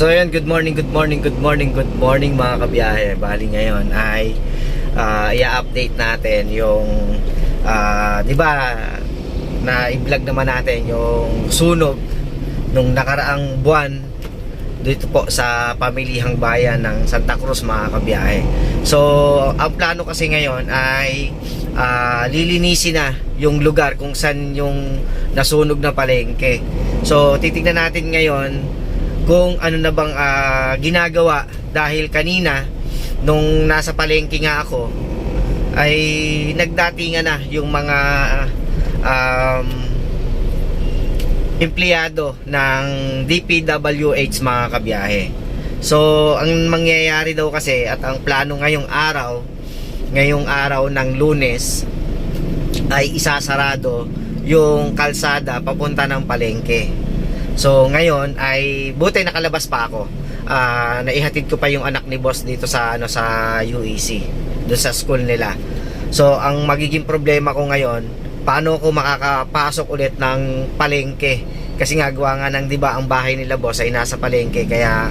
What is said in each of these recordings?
So ayun, good morning, good morning, good morning, good morning mga kabiyahe. Bali ngayon ay ah, i-update natin yung ah, 'di ba na i-vlog naman natin yung sunog nung nakaraang buwan dito po sa pamilihang bayan ng Santa Cruz mga kabiyahe. So, ang plano kasi ngayon ay ah, lilinisin na yung lugar kung saan yung nasunog na palengke. So, titignan natin ngayon kung ano na bang ah, ginagawa dahil kanina nung nasa palengke nga ako ay nagdatingan na yung mga um, empleyado ng DPWH mga kabiyahe. So, ang mangyayari daw kasi at ang plano ngayong araw, ngayong araw ng lunes, ay isasarado yung kalsada papunta ng palengke. So, ngayon ay buti nakalabas pa ako. Ah, naihatid ko pa yung anak ni boss dito sa ano sa UEC, doon sa school nila. So, ang magiging problema ko ngayon, paano ko makakapasok ulit ng palengke? Kasi nga gawa nga ng 'di ba ang bahay nila boss ay nasa palengke kaya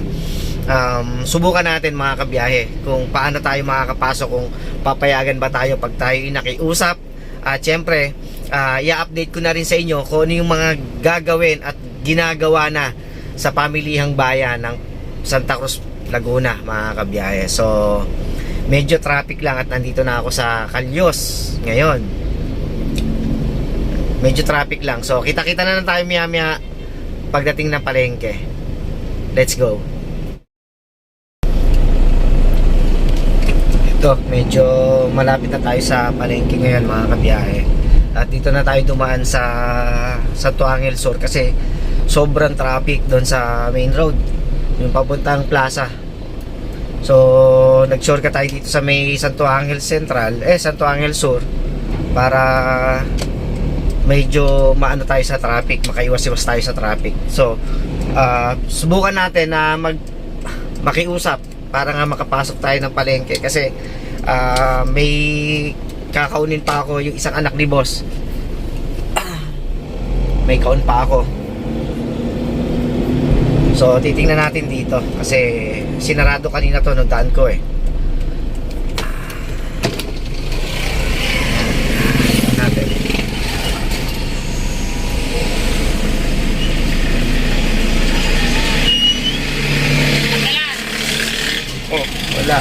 um, subukan natin mga kabiyahe kung paano tayo makakapasok kung papayagan ba tayo pag tayo nakiusap at syempre ah, i-update ko na rin sa inyo kung ano yung mga gagawin at ginagawa na sa pamilihang bayan ng Santa Cruz, Laguna mga kabiyahe. So medyo traffic lang at nandito na ako sa Kalyos ngayon. Medyo traffic lang. So kita kita na lang tayo maya maya pagdating ng palengke. Let's go. Ito medyo malapit na tayo sa palengke ngayon mga kabiyahe. At dito na tayo dumaan sa Santo Angel Sur kasi sobrang traffic doon sa main road. Yung papuntang plaza. So nag shortcut tayo dito sa may Santo Angel Central eh Santo Angel Sur para medyo maano tayo sa traffic makaiwas-iwas tayo sa traffic. So ah, subukan natin na mag makiusap para nga makapasok tayo ng palengke. Kasi ah, may kakaunin pa ako yung isang anak ni boss. May kaon pa ako so titingnan natin dito kasi sinarado kanina to nung daan ko eh natin Oh, wala.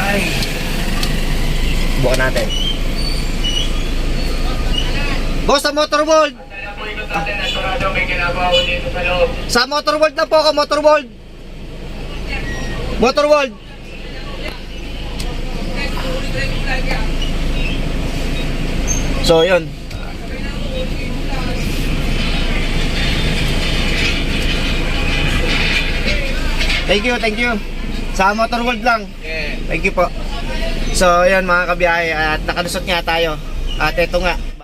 Ay. Bukan natin. Boss, sa motorboard! Sa motorboard na po ako, motorboard! Motorboard! So, yun. Thank you, thank you. Sa Motor World lang. Thank you po. So, ayan mga kabiyahe at nakalusot nga tayo. At eto nga.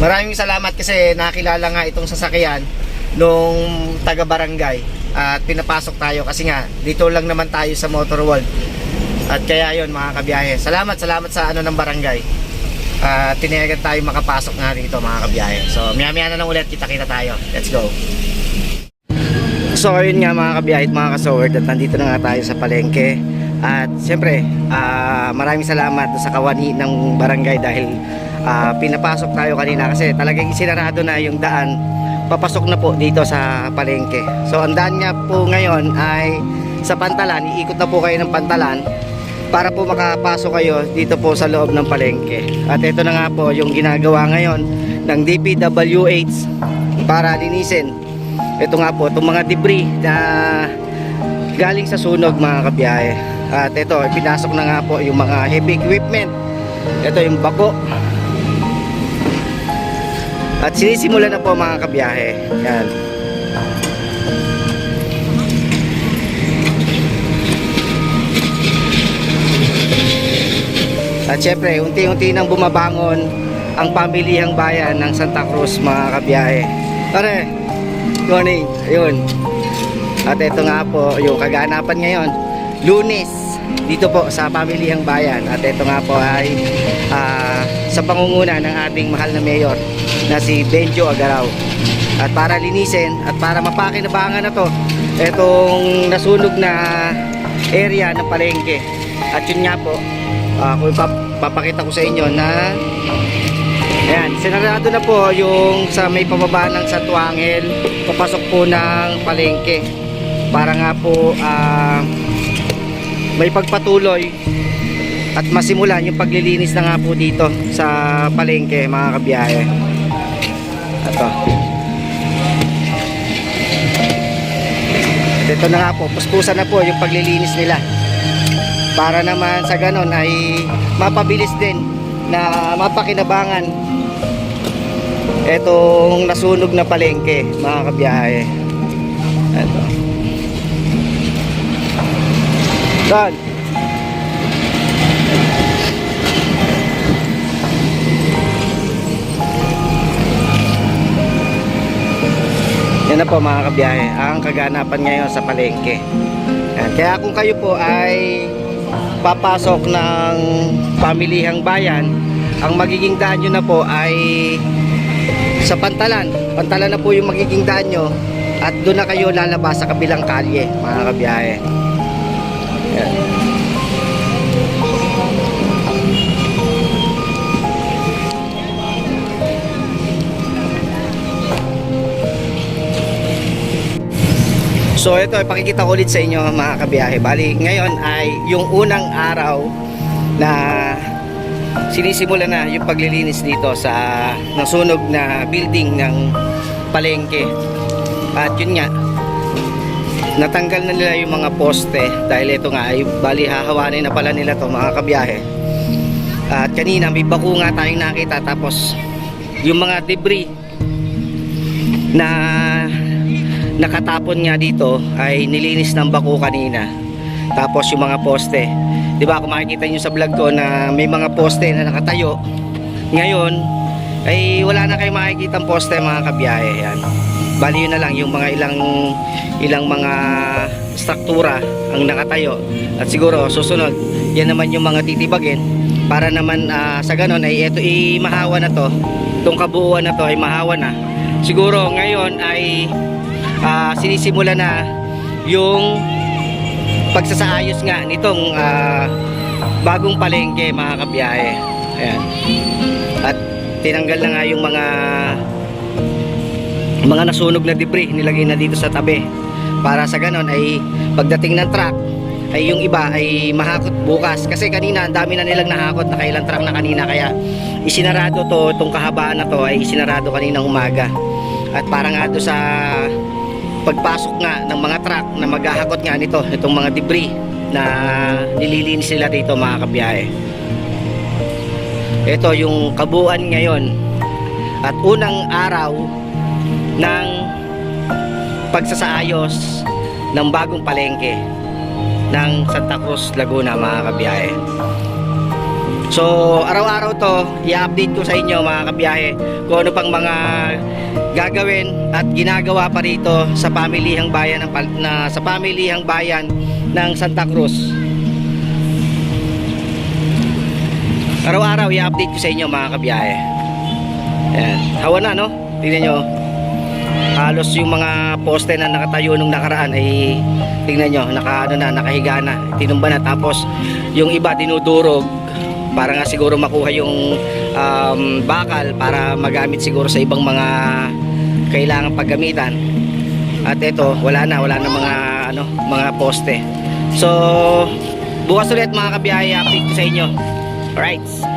Maraming salamat kasi nakilala nga itong sasakyan nung taga barangay at pinapasok tayo kasi nga dito lang naman tayo sa Motor World. At kaya yon mga kabiyahe. Salamat, salamat sa ano ng barangay. At tinayagan tayo makapasok nga dito mga kabiyahe. So, maya-maya na lang ulit kita-kita tayo. Let's go. So ayun nga mga kabiyahe at mga kasoward at nandito na nga tayo sa palengke at siyempre ah, maraming salamat sa kawani ng barangay dahil ah, pinapasok tayo kanina kasi talagang isinarado na yung daan papasok na po dito sa palengke so ang daan nga po ngayon ay sa pantalan iikot na po kayo ng pantalan para po makapasok kayo dito po sa loob ng palengke at ito na nga po yung ginagawa ngayon ng DPWH para linisin ito nga po, itong mga debris na galing sa sunog mga kabiyahe. At ito, pinasok na nga po yung mga heavy equipment. Ito yung bako. At sinisimula na po mga kabiyahe. Yan. At syempre, unti-unti nang bumabangon ang pamilihang bayan ng Santa Cruz mga kabiyahe. Pare, morning. Ayun. At ito nga po yung kaganapan ngayon. Lunes dito po sa pamilihang bayan. At ito nga po ay ah, sa pangunguna ng ating mahal na mayor na si Benjo Agaraw. At para linisin at para mapakinabangan na to, itong nasunog na area ng palengke. At yun nga po, ah, kung papakita ko sa inyo na Ayan, sinarado na po yung sa may pababa ng Santo papasok po ng palengke. Para nga po ah, may pagpatuloy at masimulan yung paglilinis na nga po dito sa palengke mga kabiyahe. Ito. Ito na nga po, puspusan na po yung paglilinis nila. Para naman sa ganon ay mapabilis din na mapakinabangan etong nasunog na palengke mga kabiyahe. Ito. Saan? Yan na po mga kabiyahe, ang kaganapan ngayon sa palengke. Kaya kung kayo po ay papasok ng pamilihang bayan, ang magiging daan nyo na po ay sa Pantalan. Pantalan na po yung magiging daan nyo at doon na kayo lalabas sa kabilang kalye mga kabiyahe. So ito, ipakikita ko ulit sa inyo mga kabiyahe. Bali, ngayon ay yung unang araw na sinisimula na yung paglilinis dito sa nasunog na building ng palengke. At yun nga, natanggal na nila yung mga poste dahil ito nga ay bali hahawanin na pala nila to mga kabiyahe. At kanina may bako nga tayong nakita tapos yung mga debris na nakatapon nga dito ay nilinis ng bako kanina. Tapos yung mga poste. 'Di ba kung makikita niyo sa vlog ko na may mga poste na nakatayo. Ngayon ay wala na kayong makikitang poste mga kabiyahe. Yan. Bali yun na lang yung mga ilang ilang mga struktura ang nakatayo. At siguro susunod, yan naman yung mga titibagin para naman ah, sa ganon ay eto imahawa na to. Itong kabuuan na to ay mahawa na. Siguro ngayon ay ah, sinisimula na yung pagsasaayos nga nitong ah, bagong palengke mga kabiyahe. Ayan. At tinanggal na nga yung mga mga nasunog na debris nilagay na dito sa tabi. Para sa ganon ay pagdating ng truck ay yung iba ay mahakot bukas. Kasi kanina ang dami na nilang nahakot nakailang truck na kanina. Kaya isinarado to itong kahabaan na to ay isinarado kaninang umaga. At para nga do sa pagpasok nga ng mga truck na maghahakot nga nito itong mga debris na nililinis nila dito mga kabiyahe. Ito yung kabuuan ngayon. At unang araw ng pagsasaayos ng bagong palengke ng Santa Cruz, Laguna mga kabiyahe So, araw-araw to, i-update ko sa inyo mga kabiyahe kung ano pang mga gagawin at ginagawa pa rito sa pamilihang bayan ng na sa pamilihang bayan ng Santa Cruz. Araw-araw i-update ko sa inyo mga kabiyahe. Ayan, hawa na no? Tingnan nyo. Halos yung mga poste na nakatayo nung nakaraan ay tingnan nyo, naka, ano na, nakahiga na, tinumba na. Tapos yung iba dinudurog para nga siguro makuha yung um, bakal para magamit siguro sa ibang mga kailangan paggamitan. At ito, wala na, wala na mga ano, mga poste. So, bukas ulit mga kabiyahe, update sa inyo. Alright.